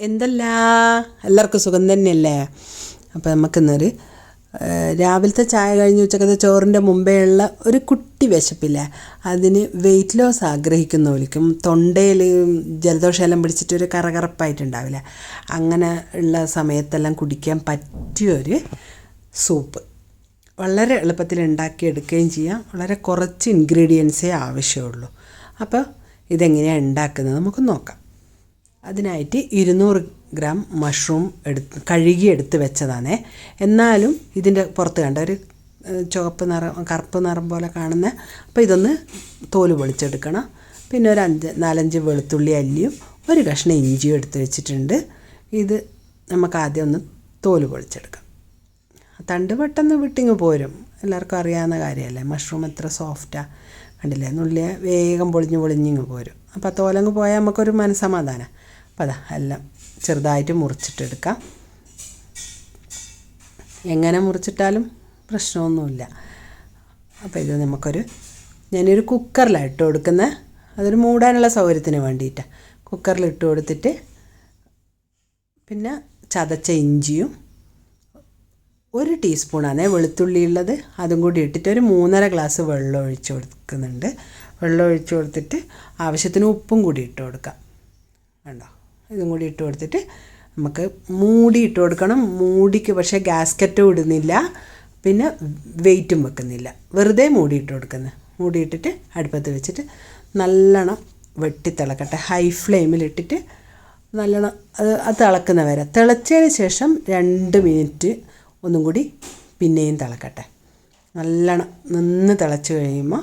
എന്തല്ല? എല്ലാവർക്കും സുഖം തന്നെയല്ലേ? അപ്പോൾ നമുക്കിന്നൊരു രാവിലത്തെ ചായ കഴിഞ്ഞ് ഉച്ചക്കത്തെ ചോറിന്റെ മുമ്പേ ഉള്ള ഒരു കുട്ടി വിശപ്പില്ലേ? അതിന് വെയിറ്റ് ലോസ് ആഗ്രഹിക്കുന്നവർക്കും തൊണ്ടയിൽ ജലദോഷമെല്ലാം പിടിച്ചിട്ട് ഒരു കറകറപ്പായിട്ടുണ്ടാവില്ല. അങ്ങനെ ഉള്ള സമയത്തെല്ലാം കുടിക്കാൻ പറ്റിയൊരു സൂപ്പ്. വളരെ എളുപ്പത്തിൽ ഉണ്ടാക്കിയെടുക്കുകയും ചെയ്യാം. വളരെ കുറച്ച് ഇൻഗ്രീഡിയൻസേ ആവശ്യമുള്ളൂ. അപ്പോൾ ഇതെങ്ങനെയാണ് ഉണ്ടാക്കുന്നത് നമുക്ക് നോക്കാം. അതിനായിട്ട് ഇരുന്നൂറ് ഗ്രാം മഷ്റൂം എടുത്ത് കഴുകി എടുത്ത് വെച്ചതാണേ. എന്നാലും ഇതിന്റെ പുറത്ത് കണ്ട ഒരു ചുവപ്പ് നിറം കറുപ്പ് നിറം പോലെ കാണുന്ന അപ്പോൾ ഇതൊന്ന് തോൽ പൊളിച്ചെടുക്കണം. പിന്നെ ഒരു അഞ്ച് നാലഞ്ച് വെളുത്തുള്ളി അല്ലിയും ഒരു കഷ്ണം ഇഞ്ചിയും എടുത്ത് വെച്ചിട്ടുണ്ട്. ഇത് നമുക്ക് ആദ്യം ഒന്ന് തോൽ പൊളിച്ചെടുക്കാം. തണ്ട് പെട്ടെന്ന് വിട്ടിങ്ങ് പോരും. എല്ലാവർക്കും അറിയാവുന്ന കാര്യമല്ലേ മഷ്റൂം എത്ര സോഫ്റ്റാണ് കണ്ടില്ലേ? നുള്ളിയെ വേഗം പൊളിഞ്ഞ് പൊളിഞ്ഞിങ്ങ് പോരും. അപ്പോൾ തോലങ്ങ് പോയാൽ നമുക്കൊരു മനസ്സമാധാനം. അപ്പോൾ അതാ എല്ലാം ചെറുതായിട്ട് മുറിച്ചിട്ടെടുക്കാം. എങ്ങനെ മുറിച്ചിട്ടാലും പ്രശ്നമൊന്നുമില്ല. അപ്പോൾ ഇത് നമുക്കൊരു ഞാനൊരു കുക്കറിലാണ് ഇട്ട് കൊടുക്കുന്നത്. അതൊരു മൂടാനുള്ള സൗകര്യത്തിന് വേണ്ടിയിട്ടാണ് കുക്കറിൽ ഇട്ട് കൊടുത്തിട്ട് പിന്നെ ചതച്ച ഇഞ്ചിയും ഒരു ടീസ്പൂണാണ് വെളുത്തുള്ളി ഉള്ളത്. അതും കൂടി ഇട്ടിട്ട് ഒരു മൂന്നര ഗ്ലാസ് വെള്ളം ഒഴിച്ച് കൊടുക്കുന്നുണ്ട്. വെള്ളം ഒഴിച്ച് കൊടുത്തിട്ട് ആവശ്യത്തിന് ഉപ്പും കൂടി ഇട്ട് കൊടുക്കാം. കണ്ടോ? ഇതും കൂടി ഇട്ട് കൊടുത്തിട്ട് നമുക്ക് മൂടി ഇട്ട് കൊടുക്കണം. മൂടിക്ക് പക്ഷേ ഗ്യാസ്കറ്റും ഇടുന്നില്ല. പിന്നെ വെയിറ്റും വെക്കുന്നില്ല. വെറുതെ മൂടി ഇട്ട് കൊടുക്കുന്നത് മൂടി ഇട്ടിട്ട് അടുപ്പത്ത് വെച്ചിട്ട് നല്ലോണം വെട്ടി തിളക്കട്ടെ. ഹൈ ഫ്ലെയിമിലിട്ടിട്ട് നല്ലോണം അത് തിളക്കുന്ന വരെ. തിളച്ചതിന് ശേഷം രണ്ട് മിനിറ്റ് ഒന്നും കൂടി പിന്നെയും തിളക്കട്ടെ. നല്ലോണം നിന്ന് തിളച്ച് കഴിയുമ്പോൾ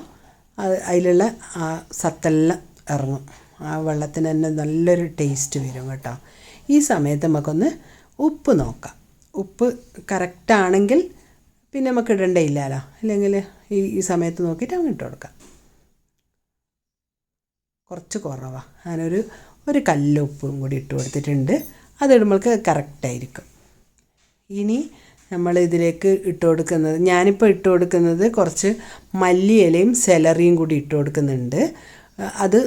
അത് അതിലുള്ള ആ സത്തെല്ലാം ഇറങ്ങും. ആ വെള്ളത്തിന് തന്നെ നല്ലൊരു ടേസ്റ്റ് വരും കേട്ടോ. ഈ സമയത്ത് നമുക്കൊന്ന് ഉപ്പ് നോക്കാം. ഉപ്പ് കറക്റ്റാണെങ്കിൽ പിന്നെ നമുക്ക് ഇടണ്ടയില്ലല്ലോ അല്ലെങ്കിൽ ഈ ഈ സമയത്ത് നോക്കിയിട്ട് അങ്ങ് ഇട്ട് കൊടുക്കാം. കുറച്ച് കുറവാണ് ഞാനൊരു ഒരു കല്ല് ഉപ്പും കൂടി ഇട്ട് കൊടുത്തിട്ടുണ്ട്. അതിടുമ്പോൾക്ക് കറക്റ്റായിരിക്കും ഇനി നമ്മൾ ഇതിലേക്ക് ഇട്ട് കൊടുക്കുന്നത് ഞാനിപ്പോൾ ഇട്ട് കൊടുക്കുന്നത് കുറച്ച് മല്ലിയിലയും സെലറിയും കൂടി ഇട്ട് കൊടുക്കുന്നുണ്ട്. അത്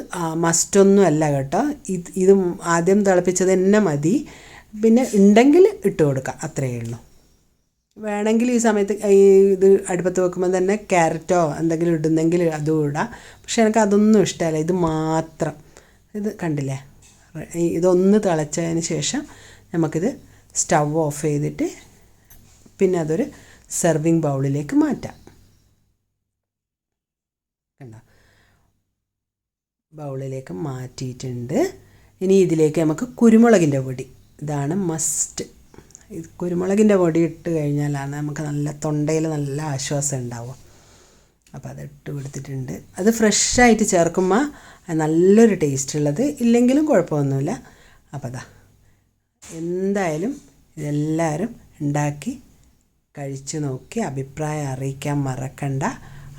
മസ്റ്റൊന്നും അല്ല കേട്ടോ. ഇത് ഇത് ആദ്യം തിളപ്പിച്ചത് തന്നെ മതി. പിന്നെ ഉണ്ടെങ്കിൽ ഇട്ട് കൊടുക്കാം അത്രയേ ഉള്ളൂ. വേണമെങ്കിൽ ഈ സമയത്ത് ഈ ഇത് അടുപ്പത്ത് വെക്കുമ്പോൾ തന്നെ ക്യാരറ്റോ എന്തെങ്കിലും ഇടുന്നെങ്കിൽ അതും ഇടാം. പക്ഷെ എനിക്ക് അതൊന്നും ഇഷ്ടമല്ല. ഇത് മാത്രം. ഇത് കണ്ടില്ലേ? ഇതൊന്ന് തിളച്ചതിന് ശേഷം നമുക്കിത് സ്റ്റവ് ഓഫ് ചെയ്തിട്ട് പിന്നെ അതൊരു സെർവിങ് ബൗളിലേക്ക് മാറ്റാം കണ്ടോ ബൗളിലേക്ക് മാറ്റിയിട്ടുണ്ട്. ഇനി ഇതിലേക്ക് നമുക്ക് കുരുമുളകിന്റെ പൊടി. ഇതാണ് മസ്റ്റ് ഇത് കുരുമുളകിന്റെ പൊടി ഇട്ട് കഴിഞ്ഞാലാണ് നമുക്ക് നല്ല തൊണ്ടയിൽ നല്ല ആശ്വാസം ഉണ്ടാവുക. അപ്പോൾ അത് ഇട്ട് കൊടുത്തിട്ടുണ്ട്. അത് ഫ്രഷായിട്ട് ചേർക്കുമ്പോൾ നല്ലൊരു ടേസ്റ്റ് ഉള്ളത്. ഇല്ലെങ്കിലും കുഴപ്പമൊന്നുമില്ല. അപ്പോൾ അതാ എന്തായാലും ഇതെല്ലാവരും ഉണ്ടാക്കി കഴിച്ചു നോക്കി. അഭിപ്രായം അറിയിക്കാൻ മറക്കണ്ട.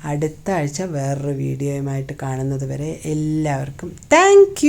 അടുത്ത ആഴ്ച വേറൊരു വീഡിയോയുമായിട്ട് കാണുന്നത് വരെ എല്ലാവർക്കും താങ്ക്